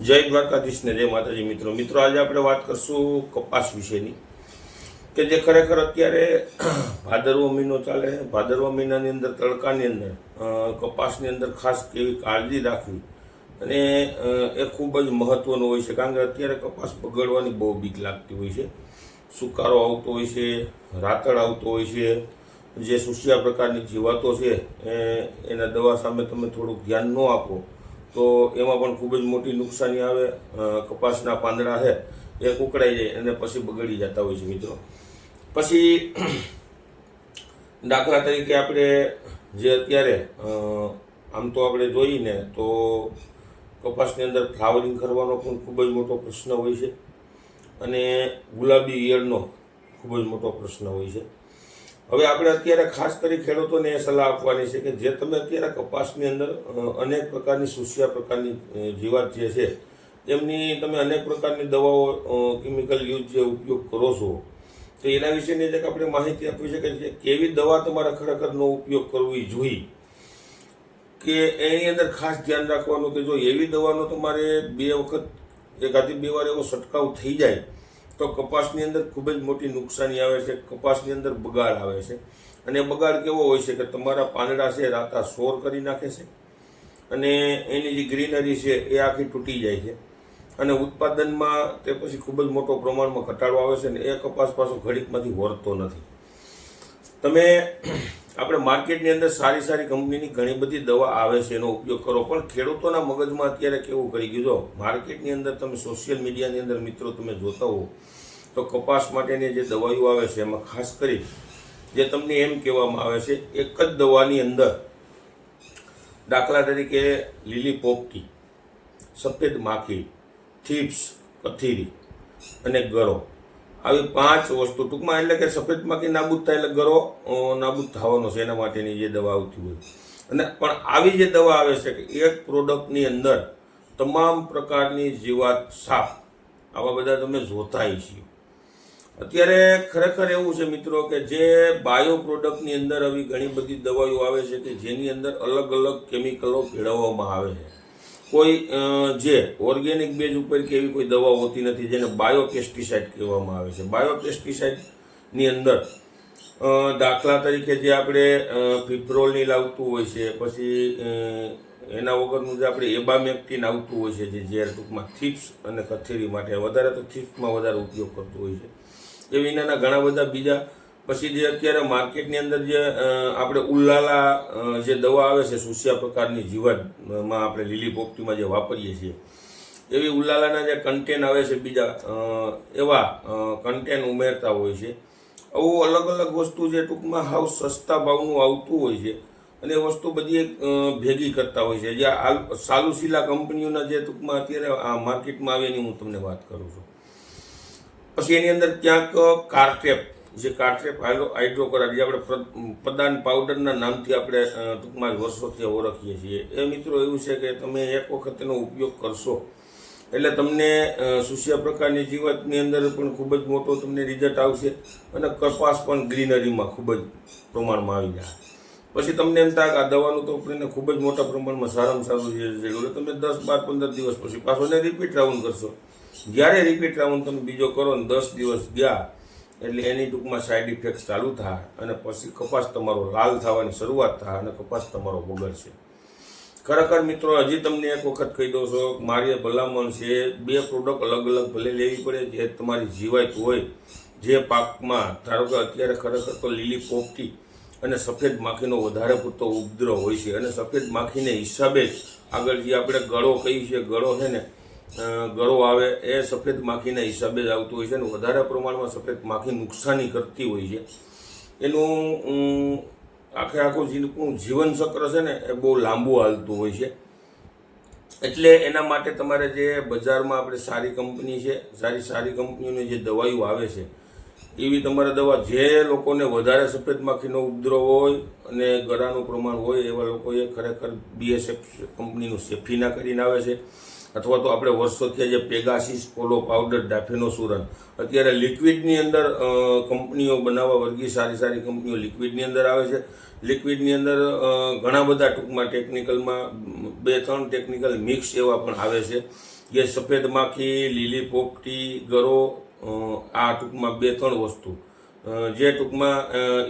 જય દ્વારકાધીશ ને જય માતાજી મિત્રો. મિત્રો, આજે આપણે વાત કરશું કપાસ વિશેની, કે જે ખરેખર અત્યારે ભાદરવો મહિનો ચાલે ભાદરવા મહિનાની અંદર, તડકાની અંદર કપાસની અંદર ખાસ કેવી કાળજી રાખવી અને એ ખૂબ જ મહત્વનું હોય છે. કારણ કે અત્યારે કપાસ બગડવાની બહુ બીક લાગતી હોય છે. સુકારો આવતો હોય છે, રાતળ આવતો હોય છે, જે સુશિયા પ્રકારની જીવાતો છે એના દવા સામે તમે થોડુંક ધ્યાન ન આપો. તો એમાં પણ ખૂબ જ મોટી નુકસાની આવે કપાસના પાંદડા છે, એ કુકડાઈ જાય અને પછી બગડી જતા હોય છે મિત્રો. પછી દાખલા તરીકે આપણે જે અત્યારે આમ તો આપણે જોઈએ તો કપાસની અંદર ફ્લાવરિંગ કરવાનો પણ ખૂબ જ મોટો પ્રશ્ન હોય છે અને ગુલાબી ઈયળનો ખૂબ જ મોટો પ્રશ્ન હોય છે. હવે આપણે અત્યારે ખાસ કરી ખેડૂતોને એ સલાહ આપવાની છે કે જે તમે અત્યારે કપાસની અંદર અનેક પ્રકારની સુસિયા પ્રકારની જીવાત જે છે એમની તમે અનેક પ્રકારની દવાઓ કેમિકલ યુઝ જે ઉપયોગ કરો છો, તો એના વિશેની એક આપણે માહિતી આપવી છે કે કેવી દવા તમારે ખરેખરનો ઉપયોગ કરવી જોઈએ, કે એની અંદર ખાસ ધ્યાન રાખવાનું કે જો એવી દવાનો તમારે બે વખત, એકાદી બે વાર એવો છંટકાવ થઈ જાય તો કપાસની અંદર ખૂબ જ મોટી નુકસાની આવે છે, કપાસની અંદર બગાડ આવે છે. અને બગાડ કેવો હોય છે કે તમારા પાંદડા છે, રાતા સોર કરી નાખે છે અને એની જે ગ્રીનરી છે એ આખી તૂટી જાય છે. અને ઉત્પાદનમાં તે પછી ખૂબ જ મોટો પ્રમાણમાં ઘટાડો આવે છે ને એ કપાસ પાછો ઘડીકમાંથી વળતો નથી. તમે આપણે માર્કેટની અંદર સારી સારી કંપનીની ઘણી બધી દવા આવે છે, એનો ઉપયોગ કરો. પણ ખેડૂતોના મગજમાં અત્યારે કેવું કરી ગયું? જો માર્કેટની અંદર તમે સોશિયલ મીડિયાની અંદર મિત્રો તમે જોતા હો, તો કપાસ માટેની જે દવાઈઓ આવે છે, એમાં ખાસ કરી જે તમને એમ કહેવામાં આવે છે, એક જ દવાની અંદર દાખલા તરીકે લીલી પોપટી, સફેદ માખી, થીપ્સ, કથીરી અને ગરો. આવી પાંચ વસ્તુ ટૂંકમાં એટલે કે સફેદ માખી નાબૂદ થાય એટલે ગરો નાબૂદ થવાનો છે, એના માટેની જે દવા આવતી હોય. અને પણ આવી જે દવા આવે છે કે એક પ્રોડક્ટની અંદર તમામ પ્રકારની જીવાત સાફ આવા બધા તમે જોતાય છીએ. અત્યારે ખરેખર એવું છે મિત્રો કે જે બાયો પ્રોડક્ટની અંદર આવી ઘણી બધી દવાઓ આવે છે કે જેની અંદર અલગ અલગ કેમિકલો ભેળવવામાં આવે છે. કોઈ જે ઓર્ગેનિક બેઝ ઉપર કે એવી કોઈ દવા હોતી નથી જેને બાયો પેસ્ટિસાઇડ કહેવામાં આવે છે. બાયો પેસ્ટિસાઇડની અંદર દાખલા તરીકે જે આપણે અ, લાવતું હોય છે પછી એના વગરનું જે આપણે એબામેક્ટિન આવતું હોય છે જે ઝેર ટૂંકમાં થીપ્સ અને કથેરી માટે વધારે તો થીપ્સમાં વધારે ઉપયોગ કરતું હોય છે. એ વિનાના ઘણા બધા બીજા પછી જે અત્યારે માર્કેટની અંદર જે આપણે ઉલ્લાલા જે દવા આવે છે સુસિયા પ્રકારની જીવાતમાં આપણે લીલી પોપટીમાં જે વાપરીએ છીએ, એવી ઉલ્લાલાના જે કન્ટેન આવે છે બીજા એવા કન્ટેન ઉમેરતા હોય છે. આવું અલગ અલગ વસ્તુ જે ટૂંકમાં હાવ સસ્તા ભાવનું આવતું હોય છે અને એ વસ્તુ બધી એક ભેગી કરતા હોય છે. જે સાલુસીલા કંપનીઓના જે ટૂંકમાં અત્યારે આ માર્કેટમાં આવે એની હું તમને વાત કરું છું. પછી એની અંદર ક્યાંક કાર્ટેપ જે કાર્ટેપ હાઇડ્રોકરા જે આપણે પ્ર- પ્રદાન પાવડરના નામથી આપણે ટૂંકમાં વર્ષોથી ઓળખીએ છીએ. એ મિત્રો એવું છે કે તમે એક વખત એનો ઉપયોગ કરશો. એટલે તમને સુષ્ય પ્રકારની જીવાતની અંદર પણ ખૂબ જ મોટો તમને રિઝલ્ટ આવશે અને કપાસ પણ ગ્રીનરીમાં ખૂબ જ પ્રમાણમાં આવી જાય પછી તમને એમ થાય કે આ દવાનું તો આપણને ખૂબ જ મોટા પ્રમાણમાં સારામાં સારું રિઝલ્ટ એટલે તમે દસ, બાર, પંદર દિવસ પછી પાછો એને રિપીટ રાઉન્ડ કરશો. જ્યારે રિપીટ રાઉન્ડ તમે બીજો કરો ને દસ દિવસ ગયા એટલે એની ટૂંકમાં સાઈડ ઇફેક્ટ ચાલુ થાય અને પછી કપાસ તમારો લાલ થવાની શરૂઆત થાય અને કપાસ તમારો બગડશે. ખરેખર મિત્રો, હજી તમને એક વખત કહી દઉં છો, મારી ભલામણ છે, બે પ્રોડક્ટ અલગ અલગ ભલે લેવી પડે, જે તમારી જીવાત હોય, જે પાકમાં, ધારો કે અત્યારે ખરેખર તો લીલી પોપટી અને સફેદ માખીનો વધારે પૂરતો ઉપદ્રવ હોય છે અને સફેદ માખીને હિસાબે આગળ જે આપણે ગળો કહીએ છીએ, ગળો છે ને ગળો આવે એ સફેદ માખીના હિસાબે જ આવતું હોય છે અને વધારે પ્રમાણમાં સફેદ માખી નુકસાની કરતી હોય છે. એનું આખે આખું જીવન ચક્ર છે ને એ બહુ લાંબુ હાલતું હોય છે. એટલે એના માટે તમારે જે બજારમાં આપણે સારી કંપની છે, સારી સારી કંપનીઓની જે દવાઈઓ આવે છે, એવી તમારે દવા જે લોકોને વધારે સફેદ માખીનો ઉપદ્રવ હોય અને ગળાનું પ્રમાણ હોય એવા લોકોએ ખરેખર બીએસએફ કંપનીનું સેફીના કરીને આવે છે. અથવા તો આપણે વર્ષોથી જે પેગાસિસ પોલો પાવડર ડાફેનોસુરન અત્યારે લિક્વિડની અંદર કંપનીઓ બનાવવા વર્ગી સારી સારી કંપનીઓ લિક્વિડની અંદર આવે છે. લિક્વિડની અંદર ઘણા બધા ટૂંકમાં ટેકનિકલમાં બે ત્રણ ટેકનિકલ મિક્સ એવા પણ આવે છે. જે સફેદ માખી, લીલી પોપટી, ગરો આ ટૂંકમાં બે ત્રણ વસ્તુ. જે ટૂંકમાં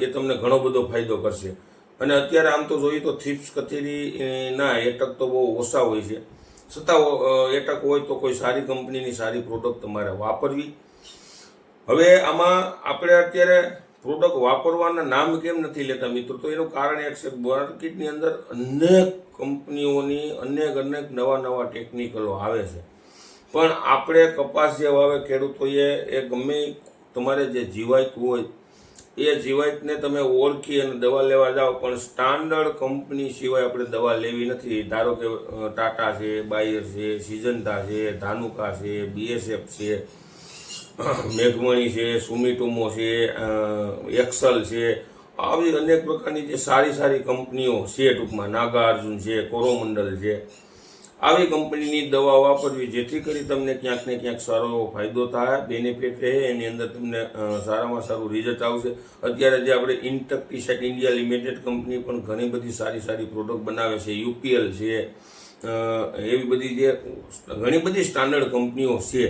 એ તમને ઘણો બધો ફાયદો કરશે. અને અત્યારે આમ તો જોઈએ તો થીપ્સ કથેરીના એટક તો બહુ ઓછા હોય છે. છતાં એટક હોય તો કોઈ સારી કંપનીની સારી પ્રોડક્ટ તમારે વાપરવી. હવે આમાં આપણે અત્યારે પ્રોડક્ટ વાપરવાના નામ કેમ નથી લેતા મિત્રો? તો એનું કારણ એક છે માર્કેટની અંદર અનેક કંપનીઓની અનેક અનેક નવા નવા ટેકનિકલો આવે છે. પણ આપણે કપાસ જે વાવે ખેડૂતોએ એ ગમે તમારે જે જીવાયતું હોય એ જીવાતને તમે ઓળખી અને દવા લેવા જાઓ, પણ સ્ટાન્ડર્ડ કંપની સિવાય આપણે દવા લેવી નથી. ધારો કે ટાટા છે, બાયર છે સિઝનતા છે, ધાનુકા છે, બીએસએફ છે, મેઘમણી છે સુમિટોમો છે એક્સલ છે. આવી અનેક પ્રકારની જે સારી સારી કંપનીઓ છે ટૂંકમાં, નાગાર્જુન છે, કોરોમંડલ છે. આવી કંપનીની દવા વાપરવી, જેથી કરી તમને ક્યાંક ને ક્યાંક સારો એવો ફાયદો થાય. બેનિફિટ રહે, એની અંદર તમને સારામાં સારું રિઝલ્ટ આવશે. અત્યારે જે આપણે ઇન્ટકટીસેટ ઇન્ડિયા લિમિટેડ કંપની પણ ઘણી બધી સારી સારી પ્રોડક્ટ બનાવે છે. યુપીએલ છે એવી બધી જે ઘણી બધી સ્ટાન્ડર્ડ કંપનીઓ છે.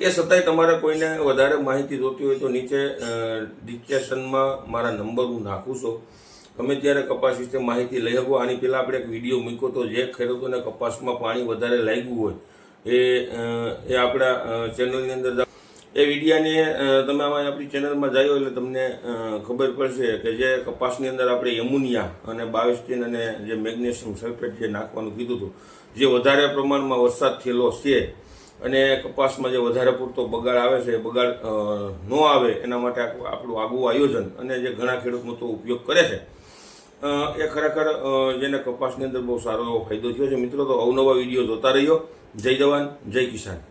એ છતાંય તમારે કોઈને વધારે માહિતી જોતી હોય તો નીચે ડિસ્ક્રિપ્શનમાં મારા નંબર હું નાખું છું. તમે ત્યારે કપાસ વિશે માહિતી લઈ શકો આની પહેલાં આપણે એક વીડિયો મૂક્યો તો જે ખેડૂતોને કપાસમાં પાણી વધારે લાગ્યું હોય એ એ આપણા ચેનલની અંદર એ વિડીયાને તમે આપણી ચેનલમાં જાયો એટલે તમને ખબર પડશે કે જે કપાસની અંદર આપણે એમોનિયા અને બાયોસ્ટીન અને જે મેગ્નેશિયમ સલ્ફેટ જે નાખવાનું કીધું હતું, જે વધારે પ્રમાણમાં વરસાદ થયેલો છે અને કપાસમાં જે વધારે પૂરતો બગાડ આવે છે, એ બગાડ ન આવે એના માટે આપણું આગવું આયોજન અને જે ઘણા ખેડૂત મિત્રો ઉપયોગ કરે છે એ ખરેખર જેને કપાસની અંદર બહુ સારો એવો ફાયદો થયો છે. મિત્રો, તો અવનવા વીડિયો જોતા રહ્યો જય જવાન, જય કિસાન.